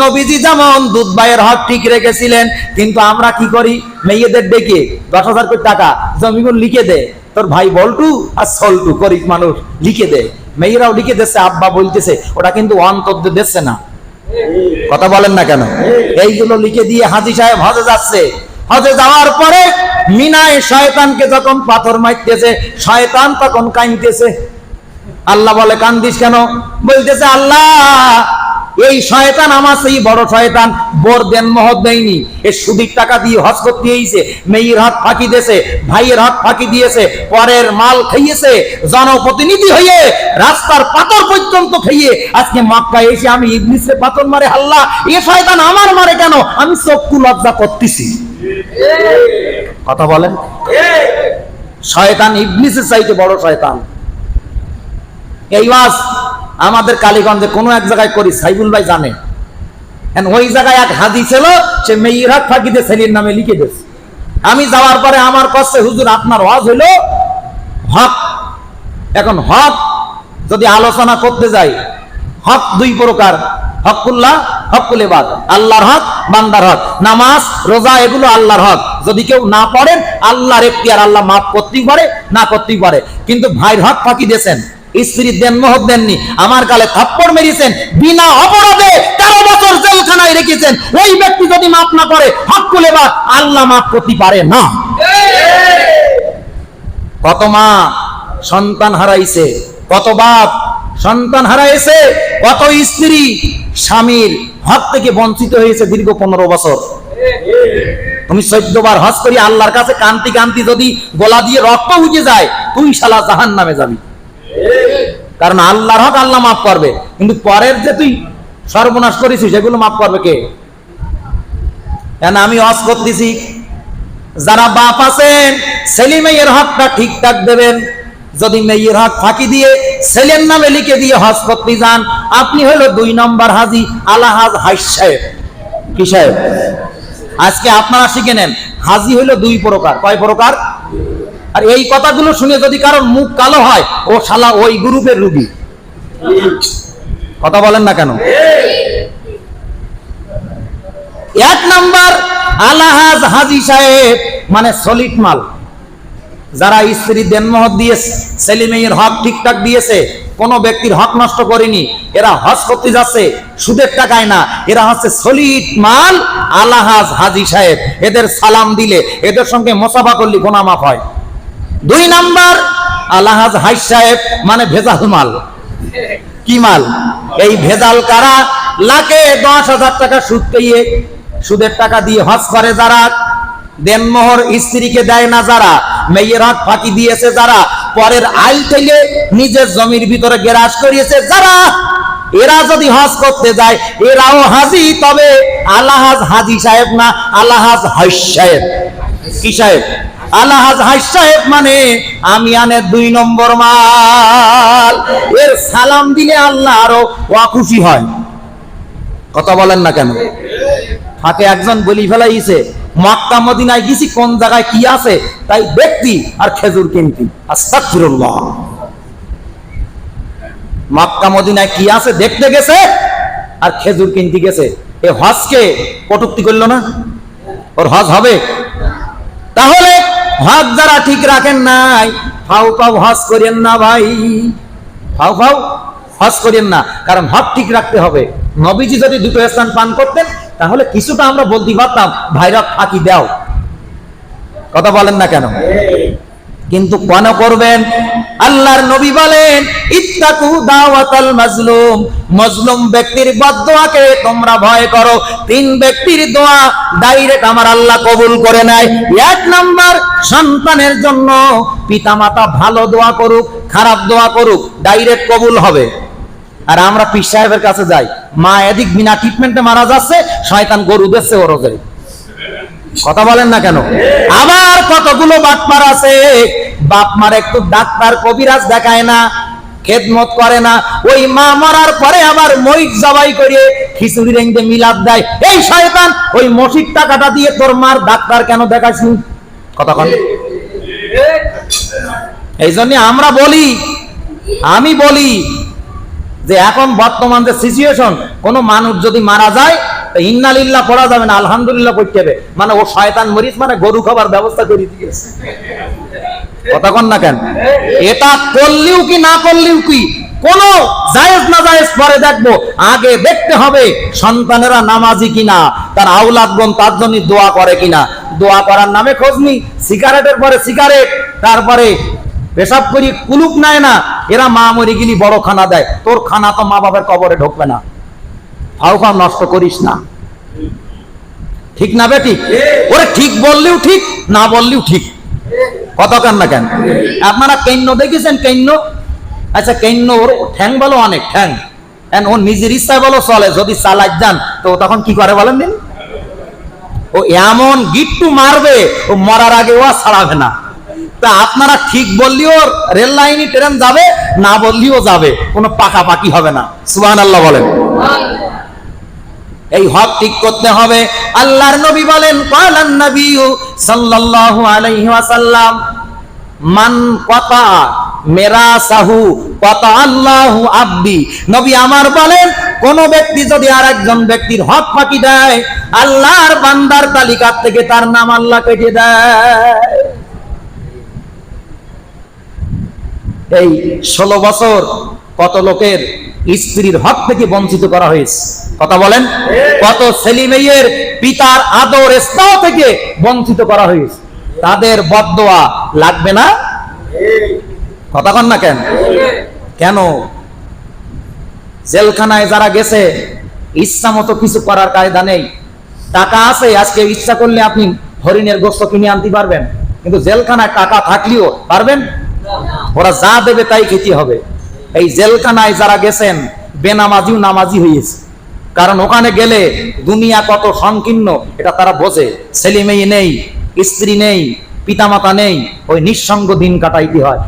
নবীজি যেমন দুধ ভাইয়ের হক ঠিক রেখেছিলেন, কিন্তু আমরা কি করি? মেয়েদের ডেকে দশ হাজার কোটি টাকা জমিগুলো লিখে দে। তোর ভাই বল্টু আর সল্টু, গরিব মানুষ, লিখে দে। মেয়েরাও লিখে দিচ্ছে আব্বা বলতেছে ওটা কিন্তু অন্তর দিচ্ছে না। কথা বলেন না কেন? এইগুলো লিখে দিয়ে হাজি সাহেব হজে যাচ্ছে। হজে যাওয়ার পরে মিনায় শয়তানকে যখন পাথর মারতেছে, শয়তান তখন কাঁদতেছে। আল্লাহ বলে, কান্দিস কেন? বলতেছে, আল্লাহ এই শয়তান আমার সেই বড় শয়তান, বোর দেন মহৎ দেয়নি। এ সুদিক টাকা দিয়ে হজ করতে এইছে মেয়ের হাত ফাঁকি দিয়েছে, ভাইয়ের হাত ফাঁকি দিয়েছে, পরের মাল খাইয়েছে, জনপ্রতিনিধি হয়ে রাস্তার পাথর পর্যন্ত খাইয়ে আজকে মক্কায় এসে আমি ইবলিসে পাথর মারে আল্লাহ এ শয়তান আমার মারে কেন? আমি চক্ষু লজ্জা করতেছি। কথা বলেন। শয়তান ইবলিসের চাইতে বড় শয়তান। এই ওয়াজ আমাদের কালীগঞ্জে কোনো এক জায়গায় করি, সাইবুল ভাই জানে। ওই জায়গায় এক হাদি ছিল সে মেয়ের হাত ফাঁকি দিয়ে ছেলের নামে লিখে দিয়েছে। আমি যাওয়ার পরে আমার কষ্টে হুজুর, আপনার ওয়াজ হইল, হক। এখন হক যদি আলোচনা করতে যাই, হক দুই প্রকার হকুল্লাহ হকুল এবাদ আল্লাহর হক, বান্দার হক। নামাজ, রোজা, এগুলো আল্লাহর হক। যদি কেউ না পড়েন, আল্লাহর আর আল্লাহ মাফ করতেই পারে, না করতেই পারে। কিন্তু ভাইয়ের হক ফাঁকি দিয়েছেন। স্ত্রীর দেন, মহৎ দেননি। আমার গালে থাপ্পড় মেরেছেন, বিনা অপরাধে তেরো বছর জেলখানায় রেখেছেন। ওই ব্যক্তি যদি মাফ না করে, হক কুলে বা আল্লাহ মাফ করতে পারে না। কত মা সন্তান হারাইছে, কত বাপ সন্তান হারাইছে, কত স্ত্রী স্বামীর হক থেকে বঞ্চিত হয়েছে দীর্ঘ পনেরো বছর। তুমি চোদ্দ বার হজ করি, আল্লাহর কাছে কান্তি কান্তি যদি গলা দিয়ে রক্ত উঠে যায় তুই শালা জাহান নামে যাবি। কারণ আল্লাহর হক আল্লাহ মাফ করবে। কিন্তু পরের যে তুই সর্বনাশ করেছিস সেগুলো মাফ করবে কে? কেন আমি হজ করতেছি? যারা বাপ আছেন, ছেলে মেয়ের হকটা ঠিকঠাক দেবেন। যদি মেয়ের হক ফাঁকি দিয়ে ছেলের নামে লিখে দিয়ে হজ করতে যান, আপনি হলো দুই নম্বর হাজি আলাহাজ হাইস সাহেব। কি সাহেব? আজকে আপনারা শিখে নেন, হাজি হলো দুই প্রকার। কয় প্রকার? আর এই কথাগুলো শুনে যদি কারোর মুখ কালো হয়, ও শালা ওই গ্রুপের রুগী। কথা বলেন না কেন? এক নাম্বার আলাহাজ হাজি সাহেব মানে সলিড মাল। যারা স্ত্রী দেনমহৎ দিয়ে ছেলে মেয়ের হক ঠিকঠাক দিয়েছে, কোন ব্যক্তির হক নষ্ট করেনি, এরা হজ করতে যাচ্ছে, সুদের টাকায় না, এরা হচ্ছে সলিড মাল আলাহাজ হাজি সাহেব। এদের সালাম দিলে, এদের সঙ্গে মোসাফা করলে গোনা মাফ হয়। দুই নাম্বার আলাহাজ হাই সাহেব মানে ভেজাল মাল। কি মাল? এই ভেজাল কারা? লাখে দশ হাজার টাকা সুদ পেয়ে সুদের টাকা দিয়ে হজ করে যারা, দেনমোহর স্ত্রীকে দেয় না যারা, মেয়ের হাত ফাঁকি দিয়েছে যারা, পরের আইল ঠেলে নিজের জমির ভিতরে গ্রাস করিয়েছে যারা, এরা যদি হজ করতে যায়, এরাও হাজি, তবে আলাহাজ হাজি সাহেব না আলাহাজ হাইস সাহেব। কি সাহেব? মানে একজন বলি মদিনায় গেছি, কোন জায়গায় কি আছে? তাই ব্যক্তি আর খেজুর কিনতি। মদিনায় কি আছে দেখতে গেছে আর খেজুর কিনতে গেছে। এ হজকে কটুক্তি করল না? ওর হজ হবে? তাহলে হজ যারা ঠিক রাখেন নাই, ফাউ ফাউ হজ করেন না ভাই। ফাউ ফাউ হজ করেন না। কারণ হক ঠিক রাখতে হবে। নবীজি যদি দুটো স্থান পান করতেন, তাহলে কিছুটা আমরা বলতে পারতাম, ভাইরা ফাঁকি দাও। কথা বলেন না কেন? কিন্তু কেন করবেন? আল্লাহর নবী বলেন, ইত্তাকু দাওয়াতাল মাজলুম। মজলুম ব্যক্তির বদদোয়াকে তোমরা ভয় করো। তিন ব্যক্তির দোয়া ডাইরেক্ট আমার আল্লাহ কবুল করে নেয়। এক নাম্বার, সন্তানের জন্য পিতামাতা ভালো দোয়া করুক, খারাপ দোয়া করুক, ডাইরেক্ট কবুল হবে। আর আমরা পীর সাহেবের কাছে যাই। মা এদিক বিনা ট্রিটমেন্টে মারা যাচ্ছে, শয়তান গরু দিচ্ছে ওর কথা বলেন না কেন? আবার কতগুলো বাটপার আছে? বাপ মার একটু ডাক্তার কবিরাজ দেখায় না, খেদমত করে না। ওই মা মরার পরে আবার মহিষ জবাই করে খিচুড়ি রেঙ্গে মিলাদ দেয়। এই শয়তান, ওই মসির টাকাটা দিয়ে তোর মার ডাক্তার কেন দেখাইছি? কথা কন। এই জন্য আমরা বলি, আমি বলি যে এখন বর্তমান যে সিচুয়েশন কোনো মানুষ যদি মারা যায়, তো ইন্নালিল্লাহ পড়া যাবে না, আলহামদুলিল্লাহ পড়তে হবে। মানে ও শয়তান মরিচ মানে গরু খাবার ব্যবস্থা করে দিয়েছে। কথা কন না কেন? এটা করলেও কি না করলেও কি? কোন জায়েজ না জায়েজ পরে দেখব। আগে দেখতে হবে সন্তানেরা নামাজি কিনা তার আউলাদগণ তার জন্য দোয়া করে কিনা। দোয়া করার নামে খোঁজ নি সিগারেটের পরে সিগারেট তারপরে পেশাব করি কুলুক নেয় না। এরা মা মরি গেলি বড় খানা দেয়। তোর খানা তো মা বাবার কবরে ঢুকবে না। ফাউ ফাউ নষ্ট করিস না। ঠিক না বেটি? ওরে ঠিক বললেও ঠিক না বললেও ঠিক। কত কান না কেন? আপনারা কেন্য দেখেছেন কেন্য আচ্ছা কেন্য ওর ঠ্যাং বলো অনেক ঠ্যাং। ও নিজের ইচ্ছায় বলো চলে, যদি চালাক যান, তো তখন কি করে বলেন দিন? ও এমন গিট্টু মারবে, ও মরার আগে ও ছাড়াবে না। তা আপনারা ঠিক বললেও রেল লাইনে ট্রেন যাবে, না বললেও যাবে, কোনো পাকাপাকি হবে না। সুবহান আল্লাহ বলেন। এই হক ঠিক করতে হবে। আল্লাহর নবী বলেন, কালান নবী সাল্লাল্লাহু আলাইহি ওয়াসাল্লাম, মান কথা মেরা সাহু কথা আল্লাহু আব্দি। নবী আমার বলেন, কোন ব্যক্তি যদি আর একজন ব্যক্তির হক ফাঁকি দেয়, আল্লাহর বান্দার তালিকার থেকে তার নাম আল্লাহ কেটে দেয়। এই ষোলো বছর কত লোকের স্ত্রীর হক থেকে বঞ্চিত করা হয়েছে। কথা বলেন? কত ছেলে পিতার আদর স্নেহ থেকে বঞ্চিত করা হয়েছে। তাদের বদদোয়া লাগবে না? কথা কন না কেন? কেন? জেলখানায় যারা গেছে, ইচ্ছা মতো কিছু করার কায়দা নেই। টাকা আছে, আজকে ইচ্ছা করলে আপনি হরিণের গোস্ত কিনে আনতে পারবেন। কিন্তু জেলখানায় টাকা থাকলেও পারবেন? ওরা যা দেবে তাই খেতে হবে। এই জেলখানায় যারা গেছেন, বেনামাজিও নামাজি হয়েছে কারণ ওখানে গেলে দুনিয়া কত সংকীর্ণ, এটা তারা বোঝে। ছেলে মেয়ে নেই, স্ত্রী নেই, পিতামাতা নেই, ওই নিঃসঙ্গ দিন কাটাইতে হয়।